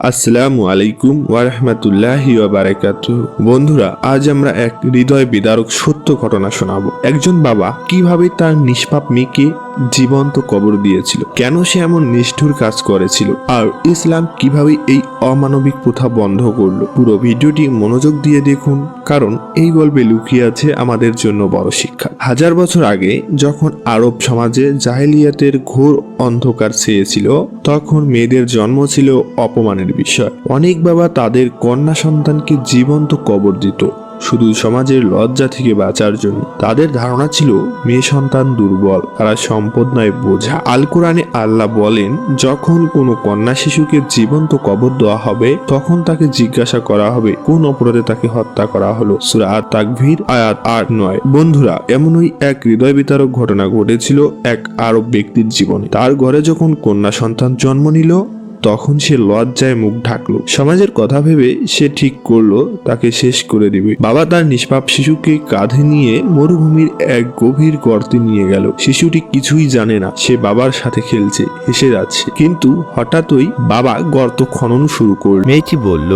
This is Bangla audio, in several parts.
আসসালামু আলাইকুম ওয়ারহমাতুল্লাহি ওয়াবারাকাত বন্ধুরা, আজ আমরা এক হৃদয় বিদারক সত্য ঘটনা শোনাবো। একজন বাবা কীভাবে তার নিষ্পাপ মেয়েকে জীবন্ত কবর দিয়েছিল। কেন সে এমন নিষ্ঠুর কাজ করেছিল? আর ইসলাম কীভাবে এই অমানবিক প্রথা বন্ধ করল? পুরো ভিডিওটি মনোযোগ দিয়ে দেখুন, কারণ এই গল্পে লুকিয়ে আছে আমাদের জন্য বড় শিক্ষা। হাজার বছর আগে যখন আরব সমাজে জাহেলিয়াতের ঘোর অন্ধকার চেয়েছিল তখন মেয়েদের জন্ম ছিল অপমানের বিষয়। অনেক বাবা তাদের কন্যা সন্তানকে জীবন্ত কবর দিত। শুধু সমাজের লজ্জা থেকে বাঁচার জন্য। তাদের ধারণা ছিল, মেয়ে সন্তান দুর্বল, তারা সম্পদ নয় বোঝা। আল কোরআনে আল্লাহ বলেন, যখন কোনো কন্যা শিশুকে জীবন্ত কবর দেওয়া হবে, তখন তাকে জিজ্ঞাসা করা হবে, কোন অপরাধে তাকে হত্যা করা হলো? সুরা তাকভীর আয়াত আট নয়। বন্ধুরা, এমনই এক হৃদয় বিতারক ঘটনা ঘটেছিল এক আরব ব্যক্তির জীবনে। তার ঘরে যখন কন্যা সন্তান জন্ম নিল তখন সে লজ্জায় মুখ ঢাকলো। সমাজের কথা ভেবে সে ঠিক করল তাকে শেষ করে দিবে। বাবা তার নিষ্পাপ শিশুকে কাঁধে নিয়ে মরুভূমির এক গভীর গর্তে নিয়ে গেল। শিশুটি কিছুই জানে না সে বাবার সাথে খেলছে হেসে যাচ্ছে। কিন্তু হঠাৎই বাবা গর্ত খনন শুরু করল। মেয়েটি বলল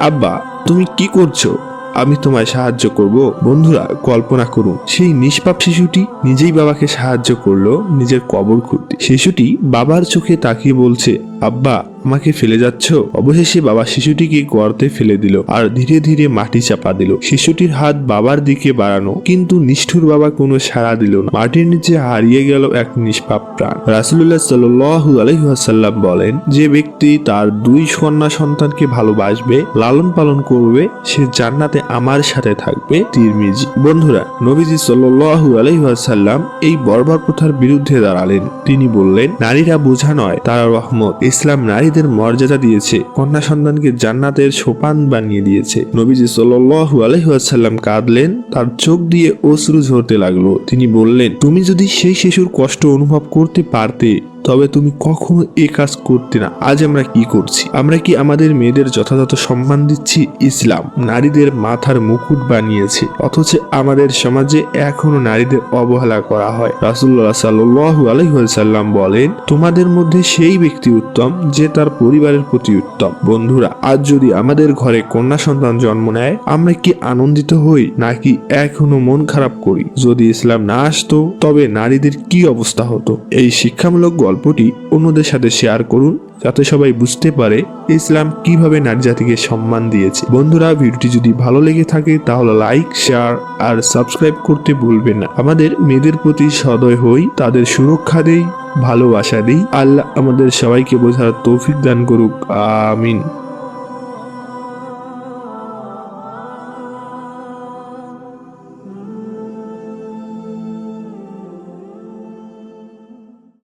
আব্বা তুমি কি করছ? আমি তোমায় সাহায্য করব। বন্ধুরা, কল্পনা করুন, সেই নিষ্পাপ শিশুটি নিজেই বাবাকে সাহায্য করল নিজের কবর খুঁড়তে। শিশুটি বাবার চোখে তাকিয়ে বলছে, আব্বা আমাকে ফেলে যাচ্ছ? অবশেষে বাবা শিশুটিকে গর্তে ফেলে দিল আর ধীরে ধীরে মাটি চাপা দিল। শিশুটির হাত বাবার দিকে বাড়ানো, কিন্তু নিষ্ঠুর বাবা কোনো সাড়া দিল না। মাটির নিচে হারিয়ে গেল এক নিষ্পাপ প্রাণ। রাসুল্লাহ সাল্লু আলহাসাল্লাম বলেন, যে ব্যক্তি তার দুই কন্যা সন্তানকে ভালোবাসবে, লালন পালন করবে, সে জান্নাতে আমার সাথে থাকবে। তিরমিজি। বন্ধুরা, নবীজি সাল্লু আলহাসাল্লাম এই বর্বর প্রথার বিরুদ্ধে দাঁড়ালেন। তিনি বললেন, নারীরা বোঝা নয়, তারা রহমত। ইসলাম নারীদের মর্যাদা দিয়েছে। কন্যা সন্তানকে জান্নাতের সোপান বানিয়ে দিয়েছে। নবীজি সাল্লু আলহাসাল্লাম কাঁদলেন, তার চোখ দিয়ে অশ্রু ঝরতে লাগল। তিনি বললেন, তুমি যদি সেই শিশুর কষ্ট অনুভব করতে পারতে তবে তুমি কখনো এ কাজ করতে না। আজ আমরা কি করছি? আমরা কি আমাদের মেয়েদের যথাযথ সম্মান দিচ্ছি? ইসলাম নারীদের মাথার মুকুট বানিয়েছে, অথচ আমাদের সমাজে এখনও নারীদের অবহেলা করা হয়। রাসুল্লাহ সাল্লু আলহিহাল্লাম বলেন, তোমাদের মধ্যে সেই ব্যক্তি উত্তম যে তার পরিবারের প্রতি উত্তম। বন্ধুরা, আজ যদি আমাদের ঘরে কন্যা সন্তান জন্ম নেয়, আমরা কি আনন্দিত হই, নাকি এখনও মন খারাপ করি? যদি ইসলাম না আসতো, তবে নারীদের কি অবস্থা হতো? এই শিক্ষামূলক গল্পটি অন্যদের সাথে শেয়ার করুন যাতে সবাই বুঝতে পারে ইসলাম কীভাবে নারী জাতিকে সম্মান দিয়েছে। বন্ধুরা, ভিডিওটি যদি ভালো লেগে থাকে তাহলে লাইক শেয়ার আর সাবস্ক্রাইব করতে ভুলবেন না। আমাদের মেয়েদের প্রতি সদয় হই, তাদের সুরক্ষা দেই, ভালোবাসা দিই। আল্লাহ আমাদের সবাইকে বোঝার তৌফিক দান করুক। আমিন।